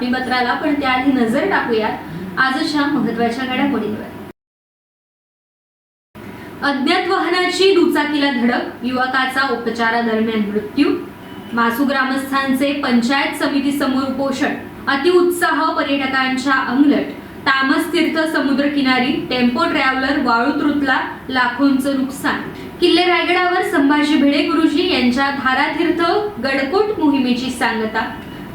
बातमीपत्राला पण त्याआधी नजर टाकूयात. आजच्या महत्त्वाच्या घडामोडींवर. अज्ञात वाहनाची दुचाकीला धडक युवकाचा उपचारादरम्यान मृत्यू. मासू ग्रामस्थांचे पंचायत समिती समोर उपोषण अतिउत्साह पर्यटकांच्या अंगलट. तामस तीर्थ समुद्र किनारी टेम्पो ट्रॅव्हलर वाळूत रुतला लाखोंचं नुकसान. किल्ले रायगडावर संभाजी भिडे गुरुजी यांच्या धारातीर्थ गडकोट मोहिमेची सांगता.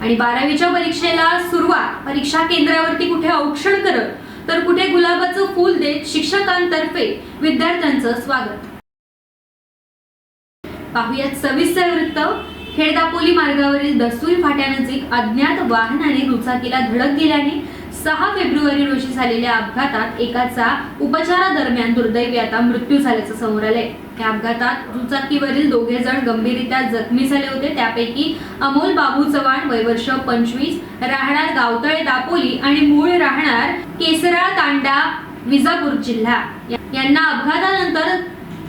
आणि बारावीच्या परीक्षेला सुरुवात परीक्षा केंद्रावरती कुठे औक्षण करत तर कुठे गुलाबाचं फूल देत शिक्षकांतर्फे विद्यार्थ्यांचं स्वागत. पाहुयात सविस्तर वृत्त. खेडदापोली मार्गावरील दस्तुरी फाट्यानजीक अज्ञात वाहनाने दुचाकीला धडक दिल्याने सहा फेब्रुवारी रोजी झालेल्या अपघातात एकाचा उपचारादरम्यान दुर्दैवी आता मृत्यू झाल्याचं समोर आलंय. या अपघातात दुचाकीवरील दोघे जण गंभीररित्या जखमी झाले होते. त्यापैकी अमोल बाबू चव्हाण वय वर्ष पंचवीस राहणार गावतळे दापोली आणि मूळ राहणार केसराळ तांडा विजापूर जिल्हा. यांना अपघातानंतर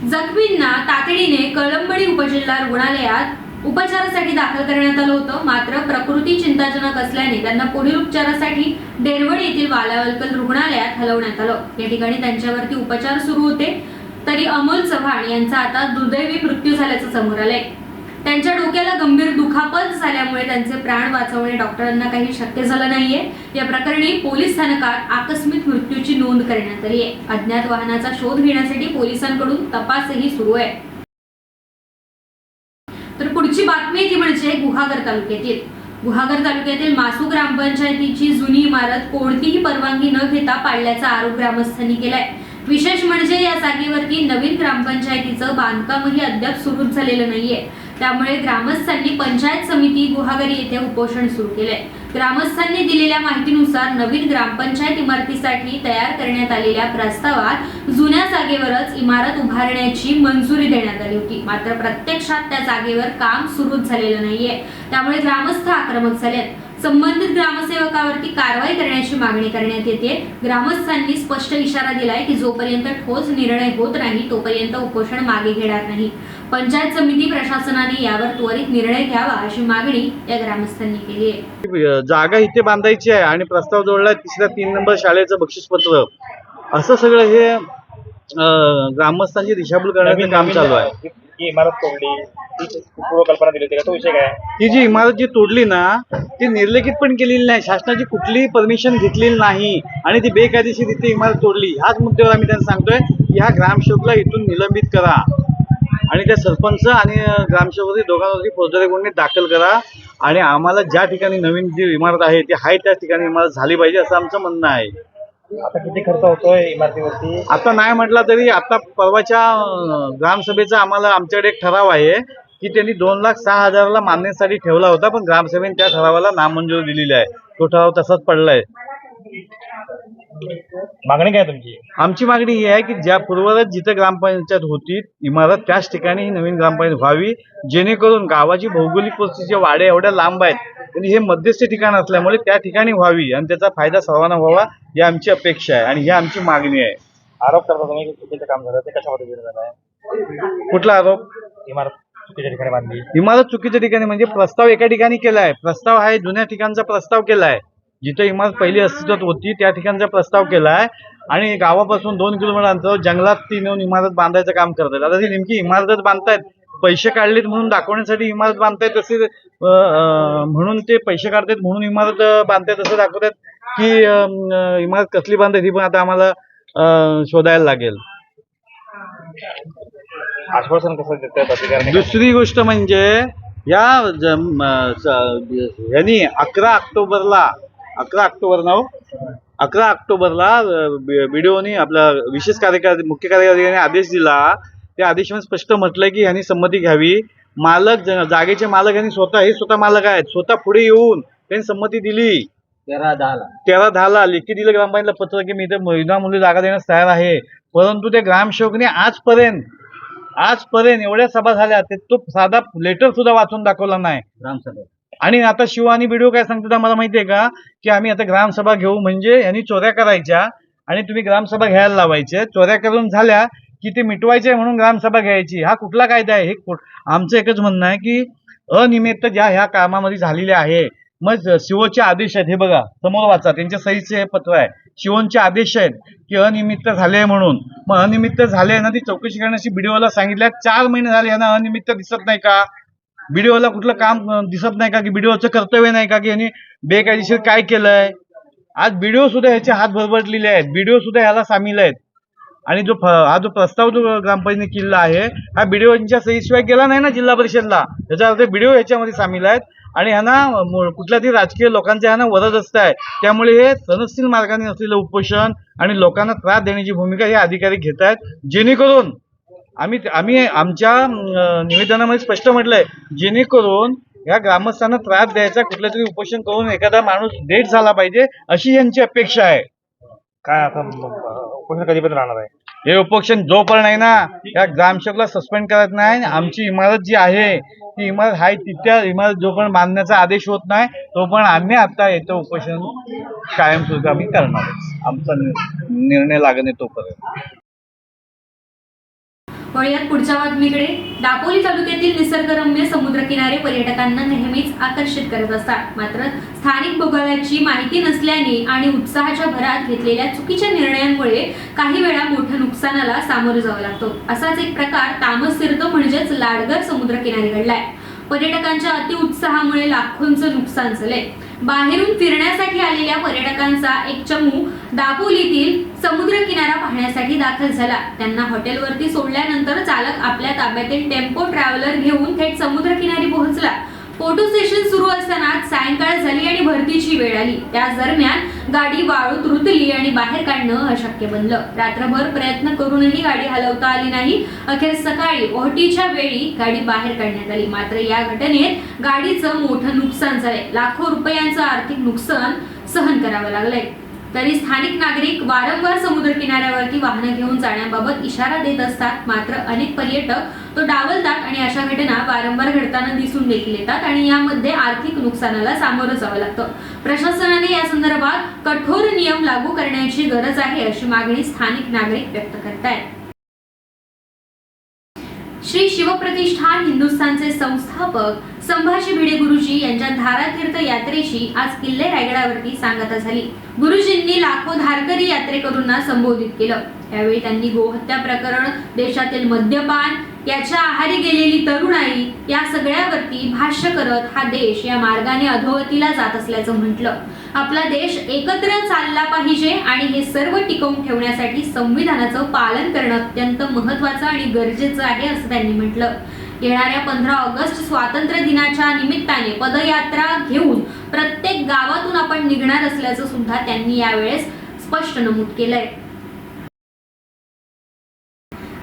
जखमींना तातडीने कळंबडी उपजिल्हा रुग्णालयात उपचारासाठी दाखल करण्यात आलं होतं. मात्र प्रकृती चिंताजनक असल्याने त्यांना पुढील उपचारासाठी डेरवड येथील वालावलकल रुग्णालयात हलवण्यात आलं. या ठिकाणी त्यांच्यावरती उपचार सुरू होते. तरी अमोल चव्हाण यांचा आता दुर्दैवी मृत्यू झाल्याचं समोर आलंय. त्यांच्या डोक्याला गंभीर दुखापत झाल्यामुळे त्यांचे प्राण वाचवणे डॉक्टरांना काही शक्य झालं नाहीये. या प्रकरणी पोलीस स्थानकात आकस्मिक मृत्यूची नोंद करण्यात आली आहे अज्ञात वाहनाचा शोध घेण्यासाठी पोलिसांकडून तपासही सुरू आहे. पुढची बातमी ती म्हणजे गुहागर तालुक्यातील. गुहागर तालुक्यातील मासू ग्रामपंचायतीची जुनी इमारत कोणतीही परवानगी न घेता पाडल्याचा आरोप ग्रामस्थांनी केलाय. विशेष म्हणजे या जागेवरती नवीन ग्रामपंचायतीचं बांधकामही अद्याप सुरूच झालेलं नाहीये. त्यामुळे ग्रामस्थांनी पंचायत समिती गुहागरी येथे उपोषण सुरू केलंय. ग्रामस्थांनी दिलेल्या माहितीनुसार नवीन ग्रामपंचायत इमारतीसाठी तयार करण्यात आलेल्या प्रस्तावात जुन्या जागेवरच इमारत उभारण्याची मंजुरी देण्यात आली होती. मात्र प्रत्यक्षात त्या जागेवर काम सुरूच झालेलं नाहीये. त्यामुळे ग्रामस्थ आक्रमक झालेत. संबंधित ग्रामसेवकावरती कारवाई करण्याची मागणी करण्यात येते ग्रामस्थांनी स्पष्ट इशारा दिलाय की जोपर्यंत ठोस निर्णय होत नाही तोपर्यंत उपोषण मागे घेणार नाही. पंचायत समिती प्रशासनाने यावर त्वरित निर्णय घ्यावा अशी मागणी या ग्रामस्थांनी केली आहे. जागा इथे बांधायची आहे आणि प्रस्ताव जोडला तिसऱ्या तीन नंबर शाळेचं बक्षीसपत्र. असं सगळं हे ग्रामस्थांची दिशाभूल करण्याचं काम चालू आहे. ही इमारत तोडली पूर्वकल्पना दिली होती का? तो विषय काय ही जी इमारत जी तोडली ना ती निर्लेखित पण केलेली नाही. शासनाची कुठलीही परमिशन घेतलेली नाही. आणि ती बेकायदेशीर इथे इमारत तोडली. ह्याच मुद्द्यावर आम्ही त्यांना सांगतोय की ह्या ग्रामसेवकला इथून निलंबित करा. आणि त्या सरपंच आणि अं, ग्रामसेवक दोघांवरती फौजदारी गुन्हे दाखल करा. आणि आम्हाला ज्या ठिकाणी नवीन जी इमारत आहे ती आहे त्याच ठिकाणी इमारत झाली पाहिजे असं आमचं म्हणणं आहे. आता किती खर्च होतोय इमारतीवरती? आता नाही म्हटलं तरी आता परवाच्या अं, ग्रामसभेचा आम्हाला आमच्याकडे एक ठराव आहे की त्यांनी दोन लाख सहा हजाराला मागण्यासाठी ठेवला होता पण ग्रामसभेने त्या ठरावाला नामंजूर दिलेली आहे. तो ठराव तसाच पडलाय. मागणी काय तुमची? आमची मागणी ही आहे की ज्या पूर्वरच जिथं ग्रामपंचायत होती इमारत त्याच ठिकाणी ही नवीन ग्रामपंचायत व्हावी जेणेकरून गावाची भौगोलिक परिस्थिती ज्या वाड्या एवढ्या लांब आहेत आणि हे मध्यस्थी ठिकाण असल्यामुळे त्या ठिकाणी व्हावी आणि त्याचा फायदा सर्वांना व्हावा ही आमची अपेक्षा आहे आणि ही आमची मागणी आहे. आरोप करता तुम्ही चुकीचं काम झालं ते कशा पद्धतीने झालं आहे? कुठला आरोप? इमारत चुकीच्या ठिकाणी बांधली. इमारत चुकीच्या ठिकाणी म्हणजे प्रस्ताव एका ठिकाणी केलाय प्रस्ताव आहे जुन्या ठिकाणचा प्रस्ताव केलाय जिथं इमारत पहिली अस्तित्वात होती त्या ठिकाणचा प्रस्ताव केलाय आणि गावापासून दोन किलोमीटर अंतरावर जंगलात ती नेऊन इमारत बांधायचं काम करतायत आता ती नेमकी इमारतच बांधतायत. पैसे काढलेत म्हणून दाखवण्यासाठी इमारत बांधतायत तसे म्हणून ते पैसे काढतायत म्हणून इमारत बांधतायत असं दाखवतात की इमारत कसली बांधतायत ही पण आता आम्हाला शोधायला लागेल. आश्वासन कसं प्रतिकार दुसरी गोष्ट म्हणजे या यांनी अकरा ऑक्टोबरला अकरा ऑक्टोबर नाव अकरा ऑक्टोबरला व्हिडिओनी आपला विशेष कार्यकारी मुख्य कार्यकारी आदेश दिला त्या आदेशामध्ये स्पष्ट म्हटलंय की यांनी संमती घ्यावी. मालक जागेचे मालक यांनी स्वतः हे स्वतः मालक आहेत. स्वतः पुढे येऊन त्यांनी संमती दिली. तेरा दहाला तेरा दहाला लेखी दिलं ग्रामपंचायतला पत्र की मी इथे विनामूल्य जागा देण्यास तयार आहे. परंतु त्या ग्रामसेवकने आजपर्यंत आजपर्यंत एवढ्या सभा झाल्या ते तो साधा लेटर सुद्धा वाचून दाखवला नाही. ग्रामसभेत. आणि आता शिव आणि व्हिडिओ काय सांगतात आम्हाला माहितीये का? की आम्ही आता ग्रामसभा घेऊ. म्हणजे यांनी चोऱ्या करायच्या आणि तुम्ही ग्रामसभा घ्यायला लावायचे. चोऱ्या करून झाल्या. की ते मिटवायचे म्हणून ग्रामसभा घ्यायची? हा कुठला कायदा आहे? हे आमचं एकच म्हणणं आहे की अनियमित ज्या ह्या कामामध्ये झालेले आहे मग शिवोचे आदेश आहेत हे बघा समोर वाचा त्यांच्या सहीचे हे पत्र आहे. शिवोंचे आदेश आहेत की अनियमित झाले म्हणून. मग अनियमित झाले ना ती चौकशी करण्याची बीडीओला सांगितल्या चार महिने झाले यांना अनियमित दिसत नाही का? बीडीओला कुठलं काम दिसत नाही का की बीडीओचं कर्तव्य नाही का की यांनी बेकायदेशीर काय केलंय? आज बीडीओ सुद्धा ह्याचे हात भरभरलेले आहेत. बीडीओ सुद्धा ह्याला सामील आहेत. आणि जो फ- हा जो प्रस्ताव जो ग्रामपंचायतीने केलेला आहे हा बीडीओच्या सहीशिवाय गेला नाही ना जिल्हा परिषदला. त्याच्या अर्थ बीडीओ याच्यामध्ये सामील आहेत. आणि ह्यांना मु- कुठल्या तरी राजकीय लोकांच्या ह्यांना वरद असत आहे. त्यामुळे हे सनदशील मार्गाने असलेलं उपोषण आणि लोकांना त्रास देण्याची भूमिका हे अधिकारी घेत आहेत. जेणेकरून आम्ही आम्ही आमच्या निवेदनामध्ये स्पष्ट म्हटलंय जेणेकरून या ग्रामस्थांना त्रास द्यायचा कुठल्या तरी उपोषण करून एखादा माणूस डेट झाला पाहिजे अशी यांची अपेक्षा आहे. काय आता उपोषण कधीपर्यंत राहणार आहे? हे उपोषण जोपर्यंत आहे ना या ग्रामसेवकला सस्पेंड करत नाही आमची इमारत जी आहे ती इमारत आहे तिथ्या इमारत जोपर्यंत बांधण्याचा आदेश होत नाही तोपर्यंत आम्ही आता येतं उपोषण कायमस्वरूपी आम्ही करणार आमचा निर्णय लागणे तोपर्यंत. वळूयात पुढच्या बातमीकडे दापोली तालुक्यातील निसर्गरम्य समुद्रकिनारे पर्यटकांना नेहमीच आकर्षित करत असतात. मात्र स्थानिक भूगोलाची माहिती नसल्याने आणि उत्साहाच्या भरात घेतलेल्या चुकीच्या निर्णयांमुळे काही वेळा मोठ्या नुकसानाला सामोरं जावं लागतो. असाच एक प्रकार तामसिर्द म्हणजेच लाडगर समुद्रकिनारी घडलाय. पर्यटकांच्या अतिउत्साहामुळे लाखोंचं नुकसान झालंय. बाहेरून फिरण्यासाठी आलेल्या पर्यटकांचा एक चमू दापोलीतील समुद्र किनारा पाहण्यासाठी दाखल झाला. त्यांना हॉटेलवरती सोडल्यानंतर चालक आपल्या ताब्यातील टेम्पो ट्रॅव्हलर घेऊन थेट समुद्र किनारी पोहोचला. फोटो सेशन सुरू असताना सायंकाळ झाली आणि भरतीची वेळ आली. त्याच दरम्यान गाडी वाळूत रुतली आणि बाहेर काढणं अशक्य बनलं. रात्रभर प्रयत्न करूनही गाडी हलवता आली नाही. अखेर सकाळी ओहटीच्या वेळी गाडी बाहेर काढण्यात आली. मात्र या घटनेत गाडीचं मोठं नुकसान झालंय. लाखो रुपयांचं आर्थिक नुकसान सहन करावं लागलंय. तरी स्थानिक नागरिक वारंवार समुद्र किनाऱ्यावरती वाहनं घेऊन जाण्याबाबत इशारा देत असतात. मात्र अनेक पर्यटक तो डावलतात आणि अशा घटना वारंवार घडताना दिसून देखील येतात आणि यामध्ये आर्थिक नुकसानाला सामोरं जावं लागतं. प्रशासनाने या संदर्भात कठोर नियम लागू करण्याची गरज आहे अशी मागणी स्थानिक नागरिक व्यक्त करतायत. श्री शिवप्रतिष्ठान हिंदुस्थानचे संस्थापक संभाजी भिडे गुरुजी यांच्या धारातीर्थ यात्रेशी आज किल्ले रायगडावरती सांगता झाली. गुरुजींनी लाखो धारकरी यात्रेकरूंना संबोधित केलं. यावेळी त्यांनी गोहत्या प्रकरण देशातील मद्यपान याच्या आहारी गेलेली तरुणाई या सगळ्यावरती भाष्य करत हा देश या मार्गाने अधोगतीला जात असल्याचं म्हटलं. आपला देश एकत्र चालला पाहिजे आणि हे सर्व टिकवून ठेवण्यासाठी संविधानाचं पालन करणं अत्यंत महत्वाचं आणि गरजेचं आहे असं त्यांनी म्हटलं. येणाऱ्या पंधरा ऑगस्ट स्वातंत्र्य दिनाच्या निमित्ताने पदयात्रा घेऊन प्रत्येक गावातून आपण निघणार असल्याचं सुद्धा त्यांनी यावेळेस स्पष्ट नमूद केलंय.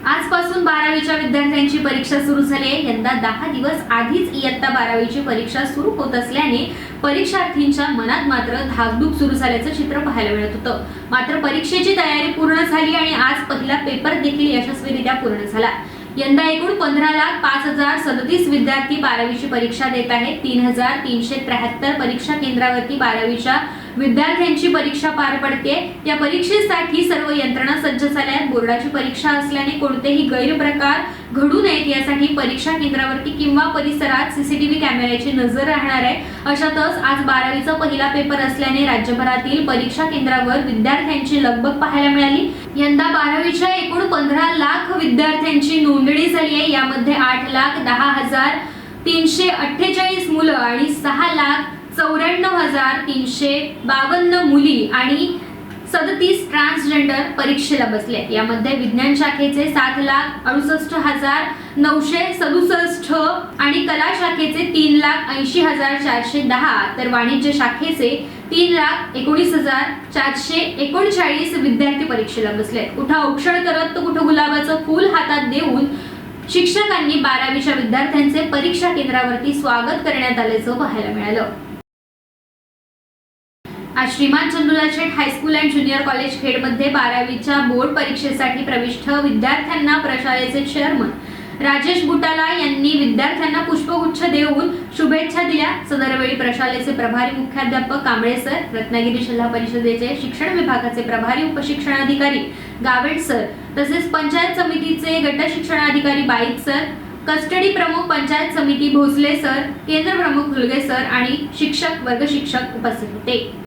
आजपासून बारावीच्या विद्यार्थ्यांची परीक्षा सुरू झाली आहे. यंदा दहा दिवस आधीच इयत्ता बारावीची परीक्षा सुरू होत असल्याने परीक्षार्थींच्या मनात मात्र धाकधूक सुरू झाल्याचं चित्र पाहायला मिळत होतं. मात्र परीक्षेची तयारी पूर्ण झाली आणि आज पहिला पेपर देखील यशस्वीरित्या पूर्ण झाला. यंदा एकूण पंधरा लाख पाच हजार सदतीस विद्यार्थी बारावीची परीक्षा देत आहेत. तीन हजार तीनशे त्र्याहत्तर परीक्षा केंद्रावरती बारावीच्या विद्यार्थ्यांची परीक्षा पार पडते. या परीक्षेसाठी सर्व यंत्रणा सज्ज झाल्या आहेत बोर्डाची परीक्षा असल्याने कोणतेही गैरप्रकार घडू नयेत यासाठी परीक्षा केंद्रावरती किंवा परिसरात सीसीटीव्ही कॅमेऱ्याची नजर राहणार आहे. अशातच आज बारावीचा पहिला पेपर असल्याने राज्यभरातील परीक्षा केंद्रावर विद्यार्थ्यांची लगबग पाहायला मिळाली. यंदा बारावीच्या एकूण पंधरा लाख विद्यार्थ्यांची नोंदणी झाली आहे. यामध्ये आठ लाख दहा हजार तीनशे अठ्ठेचाळीस मुलं आणि सहा लाख चौऱ्याण्णव हजार तीनशे बावन्न मुली आणि सदतीस ट्रान्सजेंडर परीक्षेला बसले. यामध्ये विज्ञान शाखेचे सात लाख अडुसष्ट हजार नऊशे सदुसष्ट आणि कला शाखेचे तीन लाख ऐंशी हजार चारशे दहा तर वाणिज्य शाखेचे तीन लाख एकोणीस हजार चारशे एकोणचाळीस विद्यार्थी परीक्षेला बसले. कुठं औक्षण करत तर कुठं गुलाबाचं फूल हातात देऊन शिक्षकांनी बारावीच्या विद्यार्थ्यांचे परीक्षा केंद्रावरती स्वागत करण्यात आल्याचं पाहायला मिळालं. आज श्रीमान Chandula Sheth high school and junior college खेडमध्ये बारावीच्या बोर्ड परीक्षेसाठी प्रविष्ट विद्यार्थ्यांना प्रशालेचे चेअरमन राजेश बुटाला यांनी विद्यार्थ्यांना पुष्पगुच्छ देऊन शुभेच्छा दिल्या. सदरवेळी प्रशालेचे प्रभारी मुख्याध्यापक कांबळे सर रत्नागिरी जिल्हा परिषदेचे शिक्षण विभागाचे प्रभारी उपशिक्षणाधिकारी गावेट सर तसेच पंचायत समितीचे गट शिक्षणाधिकारी बाईक सर कस्टडी प्रमुख पंचायत समिती भोसले सर केंद्र प्रमुख हुलगे सर आणि शिक्षक वर्ग शिक्षक उपस्थित होते.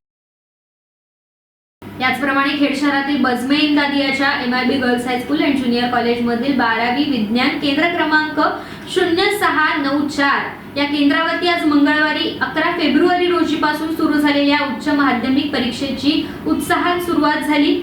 याचप्रमाणे खेड शहरातील बजमे इंदादियाच्या M I B girls high school and junior कॉलेजमधील बारावी विज्ञान केंद्र क्रमांक शून्य सहा नऊ चार या केंद्रावरती आज मंगळवारी अकरा फेब्रुवारी रोजीपासून सुरू झालेल्या उच्च माध्यमिक परीक्षेची उत्साहात सुरुवात झाली.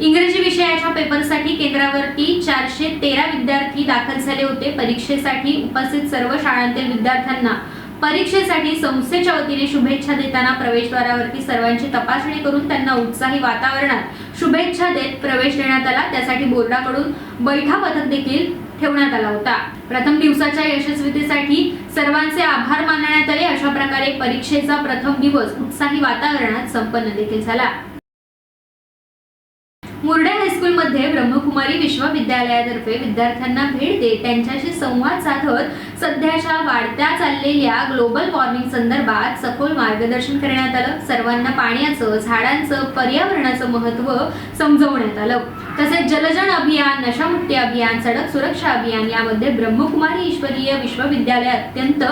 इंग्रजी विषयाच्या पेपरसाठी केंद्रावरती चारशे तेरा विद्यार्थी दाखल झाले होते. परीक्षेसाठी उपस्थित सर्व शाळांतील विद्यार्थ्यांना परीक्षेसाठी संस्थेच्या वतीने शुभेच्छा देताना प्रवेशद्वारावरती सर्वांची तपासणी करून त्यांना उत्साही वातावरणात शुभेच्छा देत प्रवेश देण्यात आला. त्यासाठी बोर्डाकडून बैठा पथक देखील ठेवण्यात आला होता. प्रथम दिवसाच्या यशस्वीतेसाठी सर्वांचे आभार मानण्यात आले. अशा प्रकारे परीक्षेचा प्रथम दिवस उत्साही वातावरणात संपन्न देखील झाला. मुरडे हायस्कूलमध्ये ब्रह्मकुमारी विश्वविद्यालयातर्फे विद्यार्थ्यांना भेट देत त्यांच्याशी संवाद साधत सध्याच्या वाढत्या चाललेल्या ग्लोबल वॉर्मिंग संदर्भात सखोल मार्गदर्शन करण्यात आलं. सर्वांना पाण्याचं झाडांचं पर्यावरणाचं महत्त्व समजवण्यात आलं. तसेच जलजन अभियान नशामुक्ती अभियान सडक सुरक्षा अभियान यामध्ये ब्रह्मकुमारी ईश्वरीय विश्वविद्यालय अत्यंत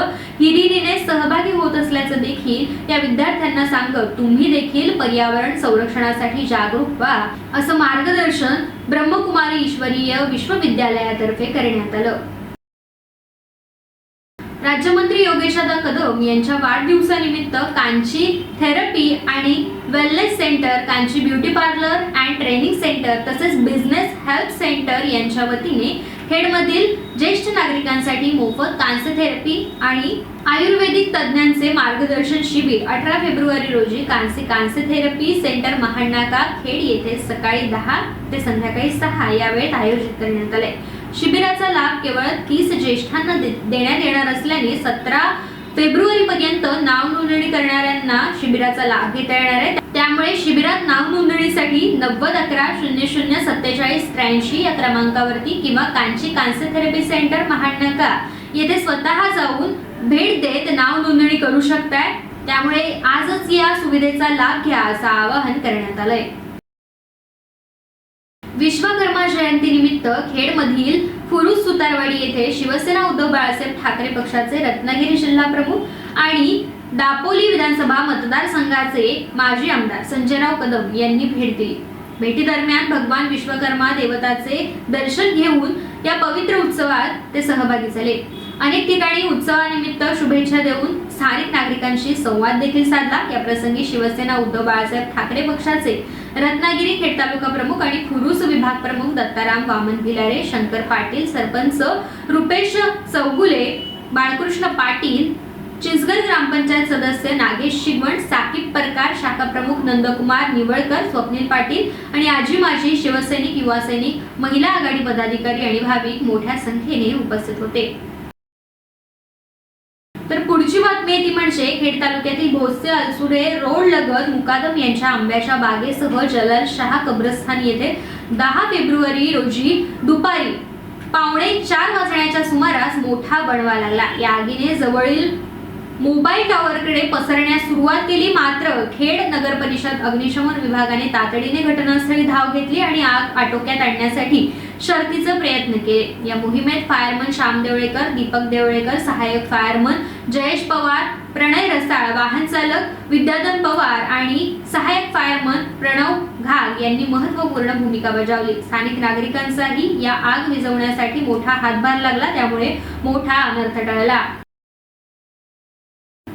हिरिरीने सहभागी होत असल्याचं देखील या विद्यार्थ्यांना सांगत तुम्ही देखील पर्यावरण संरक्षणासाठी जागरूक व्हा. असं मार्गदर्शन ब्रह्मकुमारी ईश्वरीय विश्वविद्यालयातर्फे करण्यात आलं. राज्यमंत्री योगेशादा कदम यांच्या वाढदिवसानिमित्त कांची थेरपी आणि wellness centre Kanchi beauty parlour and training centre तसेच बिझनेस हेल्थ सेंटर यांच्या वतीने खेडमधील ज्येष्ठ नागरिकांसाठी मोफत कांसे थेरपी आणि आयुर्वेदिक तज्ज्ञांचे मार्गदर्शन शिबिर अठरा फेब्रुवारी रोजी कांसी कांसे थेरपी सेंटर महानाका खेड येथे सकाळी दहा ते संध्याकाळी सहा या वेळेत आयोजित करण्यात आले. शिबिराचा लाभ केवळ तीस ज्येष्ठांना दे- देण्यात येणार असल्याने सतरा फेब्रुवारी पर्यंत नाव नोंदणी करणाऱ्यांना शिबिराचा लाभ घेता येणार आहे. त्यामुळे शिबिरात नाव नोंदणीसाठी नव्वद अकरा शून्य शून्य सत्तेचाळीस त्र्याऐंशी या क्रमांकावरती किंवा कांची कांस्य थेरपी सेंटर महानाका येथे स्वतः जाऊन भेट देत नाव नोंदणी करू शकताय. त्यामुळे आजच या सुविधेचा लाभ घ्या असं आवाहन करण्यात आलंय. विश्वकर्मा जयंती निमित्त खेडमधील फुरुस सुतारवाडी येथे शिवसेना उद्धव बाळासाहेब ठाकरे पक्षाचे रत्नागिरी जिल्हा प्रमुख आणि दापोली विधानसभा मतदारसंघाचे माजी आमदार संजयराव कदम यांनी भेट दिली. भेटी दरम्यान भगवान विश्वकर्मा देवताचे दर्शन घेऊन या पवित्र उत्सवात ते सहभागी झाले. अनेक ठिकाणी उत्सवानिमित्त शुभेच्छा देऊन स्थानिक नागरिकांशी संवाद देखील साधला. या प्रसंगी शिवसेना उद्धव बाळासाहेब ठाकरे पक्षाचे रत्नागिरी खेड तालुका प्रमुख आणि खुरुस विभाग प्रमुख दत्ताराम वामन भिलारे शंकर पाटील सरपंच रुपेश चौगुले बाळकृष्ण पाटील चिंचगड ग्रामपंचायत सदस्य नागेश शिगवण साकीब परकार शाखा प्रमुख नंदकुमार निवळकर स्वप्नील पाटील आणि आजी माजी शिवसैनिक युवा सैनिक महिला आघाडी पदाधिकारी आणि भाविक मोठ्या संख्येने उपस्थित होते. पुढची ती म्हणजे खेड तालुक्यातील भोसे अलसुरे रोड लगत मुकादम यांच्या आंब्याच्या बागेसह जलाल शहा कब्रस्थान येथे दहा फेब्रुवारी रोजी दुपारी पावणे चार वाजण्याच्या सुमारास मोठा बनवा लागला. या आगीने जवळील मोबाईल टॉवरकडे पसरण्यास सुरुवात केली मात्र खेड नगर परिषद अग्निशमन विभागाने तातडीने घटनास्थळी धाव घेतली आणि आग आटोक्यात आणण्यासाठी शर्तीचा प्रयत्न केले. या मोहिमेत फायरमन श्याम देवळेकर दीपक देवळेकर सहाय्यक फायरमन जयेश पवार प्रणय रसाळ वाहन चालक विद्याधन पवार आणि सहाय्यक फायरमन प्रणव घाग यांनी महत्त्वपूर्ण भूमिका बजावली. स्थानिक नागरिकांचाही या आग विझवण्यासाठी मोठा हातभार लागला त्यामुळे मोठा अनर्थ टळला.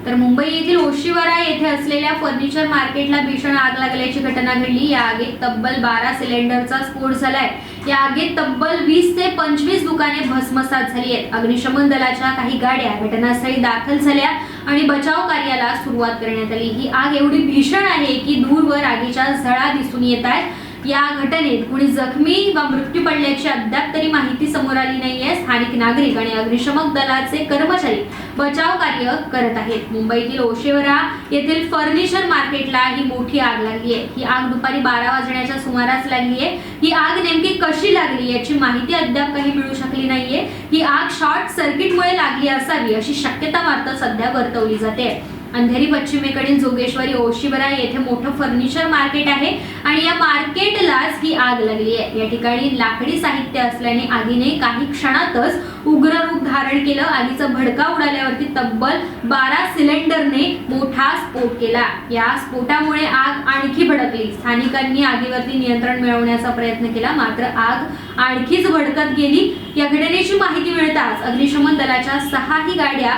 तर मुंबई येथील ओशिवरा येथे असलेल्या फर्निचर मार्केटला भीषण आग लागल्याची घटना घडली. या आगीत तब्बल बारा सिलेंडरचा स्फोट झालाय. या आगीत तब्बल वीस ते पंचवीस दुकाने भस्मसात झाली आहेत. अग्निशमन दलाच्या काही गाड्या घटनास्थळी दाखल झाल्या आणि बचाव कार्याला सुरुवात करण्यात आली. ही आग एवढी भीषण आहे की दूरवर आगीच्या झळा दिसून येत आहेत. या घटनेत कुणी जखमी वा मृत्यू पडल्याची अद्याप तरी माहिती समोर आली नाहीये. स्थानिक नागरिक आणि अग्निशमक दलाचे कर्मचारी बचाव कार्य करत आहेत. मुंबईतील ओशेवरा येथील फर्निचर मार्केटला ही मोठी आग लागली आहे. ही आग दुपारी बारा वाजण्याच्या सुमारास लागली आहे. ही आग नेमकी कशी लागली याची माहिती अद्याप काही मिळू शकली नाहीये. ही आग शॉर्ट सर्किटमुळे लागली असावी अशी शक्यता मात्र सध्या वर्तवली जाते. अंधेरी पश्चिमेकडील जोगेश्वरी ओशिबरा येथे मोठं फर्निचर मार्केट आहे आणि या मार्केटलाच ही आग लागली आहे. या ठिकाणी लाकडी साहित्य असल्याने आगीने काही क्षणातच उग्र रूप धारण केलं. आगीचा भडका उडाल्यावरती तब्बल बारा सिलेंडरने मोठा स्फोट केला. या स्फोटामुळे आग आणखी भडकली. स्थानिकांनी आगीवरती नियंत्रण मिळवण्याचा प्रयत्न केला. मात्र आग आणखीच भडकत गेली. या घटनेची माहिती मिळताच अग्निशमन दलाच्या सहाही गाड्या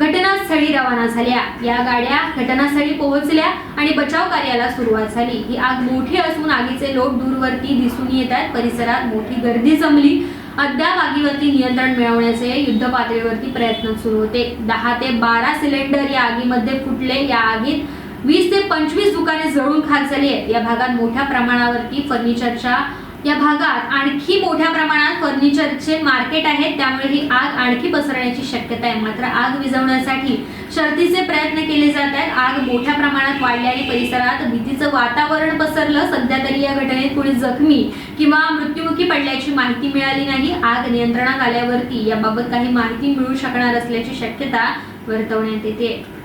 घटनास्थळी रवाना झाल्या. या गाड्या घटनास्थळी पोहोचल्या आणि बचाव कार्याला सुरुवात झाली. ही आग मोठी असून आगीचे लोट दूरवरती दिसून येत आहेत. परिसरात मोठी गर्दी जमली. अद्याप आगीवरती नियंत्रण मिळवण्याचे युद्ध पातळीवरती प्रयत्न सुरू होते. दहा ते बारा सिलेंडर या आगीमध्ये फुटले. या आगीत वीस ते पंचवीस दुकाने जळून खाक झाली आहेत. या भागात मोठ्या प्रमाणावरती फर्निचरच्या या भागात आणखी मोठ्या प्रमाणात फर्निचरचे मार्केट आहे त्यामुळे ही आग आणखी पसरण्याची शक्यता आहे. मात्र आग विझवण्यासाठी शर्थीचे प्रयत्न केले जात आहेत. आग मोठ्या प्रमाणात वाढल्याने परिसरात भीतीचं वातावरण पसरलं. सध्या तरी या घटनेत कोणी जखमी किंवा मृत्युमुखी पडल्याची माहिती मिळाली नाही. आग नियंत्रणात आल्यावरती याबाबत काही माहिती मिळू शकणार असल्याची शक्यता वर्तवण्यात येते.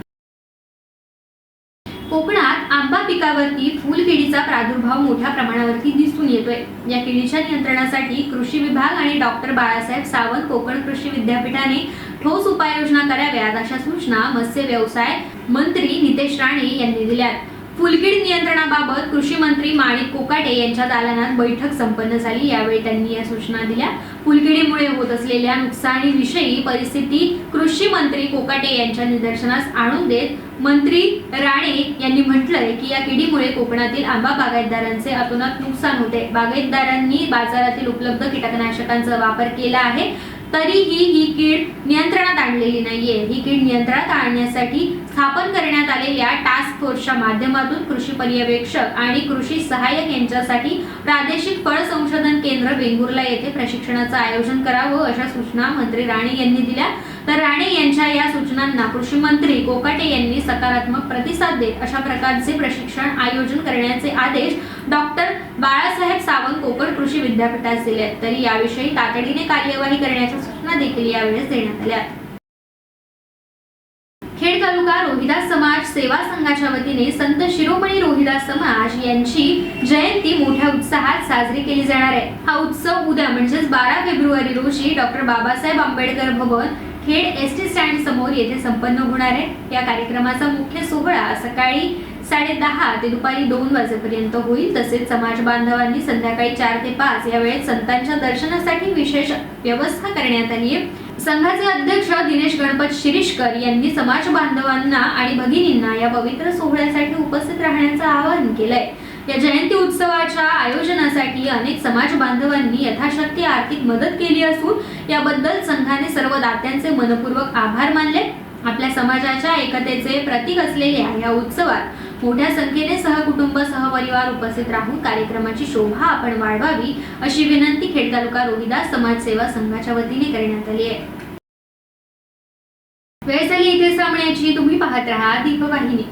कोकणात आंबा पिकावरती फुलकिडीचा प्रादुर्भाव मोठ्या प्रमाणावरती दिसून येतोय. या किडीच्या नियंत्रणासाठी कृषी विभाग आणि डॉक्टर बाळासाहेब सावंत कोकण कृषी विद्यापीठाने ठोस उपाययोजना कराव्यात अशा सूचना मत्स्य व्यवसाय मंत्री नितेश राणे यांनी दिल्यात. फुलकीड नियंत्रणाबाबत कृषी मंत्री माणिक कोकाटे यांच्या दालनात बैठक संपन्न झाली. यावेळी त्यांनी या सूचना दिल्या. फुलकिडीमुळे होत असलेल्या नुकसानीविषयी परिस्थिती कृषी मंत्री कोकाटे यांच्या निदर्शनास आणून देत मंत्री राणे यांनी म्हटलंय की या किडीमुळे कोकणातील आंबा बागायतदारांचे अतोनात नुकसान होते. बागायतदारांनी बाजारातील उपलब्ध कीटकनाशकांचा वापर केला आहे. तरीही ही कीड नियंत्रणात आणलेली नाहीये. ही कीड नियंत्रणात आणण्यासाठी स्थापन करण्यात आलेल्या टास्क फोर्सच्या माध्यमातून कृषी पर्यवेक्षक आणि कृषी सहाय्यक यांच्यासाठी प्रादेशिक फळ संशोधन केंद्र वेंगुर्ला येथे प्रशिक्षणाचं आयोजन करावं अशा सूचना मंत्री राणे यांनी दिल्या. तर राणे यांच्या या सूचनांना कृषी मंत्री कोकाटे यांनी सकारात्मक प्रतिसाद देत अशा प्रकारचे प्रशिक्षण आयोजन करण्याचे आदेश डॉक्टर बाळासाहेब सावंत कोकण कृषी विद्यापीठास दिले आहेत. तरी याविषयी तातडीने कार्यवाही करण्याच्या सूचना देखील यावेळेस देण्यात आल्या खेड तालुका रोहिदास समाज सेवा संघाच्या वतीने संत शिरोमणी रोहिदास समाज यांची जयंती मोठ्या उत्साहात साजरी केली जाणार आहे हा उत्सव उद्या म्हणजेच बारा फेब्रुवारी रोजी doctor Babasaheb Ambedkar Bhavan Khed S T stand समोर येथे संपन्न होणार आहे. या कार्यक्रमाचा मुख्य सोहळा सकाळी साडे दहा ते दुपारी दोन वाजेपर्यंत होईल. तसेच समाज बांधवांनी संध्याकाळी चार ते पाच या वेळेत संतांच्या दर्शनासाठी विशेष व्यवस्था करण्यात आली आहे. संघाचे अध्यक्ष दिनेश गणपत शिरीषकर यांनी समाज बांधवांना आणि भगिनींना या पवित्र सोहळ्यासाठी उपस्थित राहण्याचं आवाहन केलंय. या जयंती उत्सवाच्या आयोजनासाठी अनेक समाज बांधवांनी यथाशक्ती आर्थिक मदत केली असून याबद्दल संघाने सर्व दात्यांचे मनपूर्वक आभार मानले. आपल्या समाजाच्या एकतेचे प्रतीक असलेल्या या उत्सवात मोठ्या संख्येने सहकुटुंब सहपरिवार उपस्थित राहून कार्यक्रमाची शोभा आपण वाढवावी अशी विनंती खेड तालुका रोहिदास समाजसेवा संघाच्या वतीने करण्यात आली आहे. वेळ झाली इथे सामण्याची तुम्ही पाहत राहा दीपवाहिनी.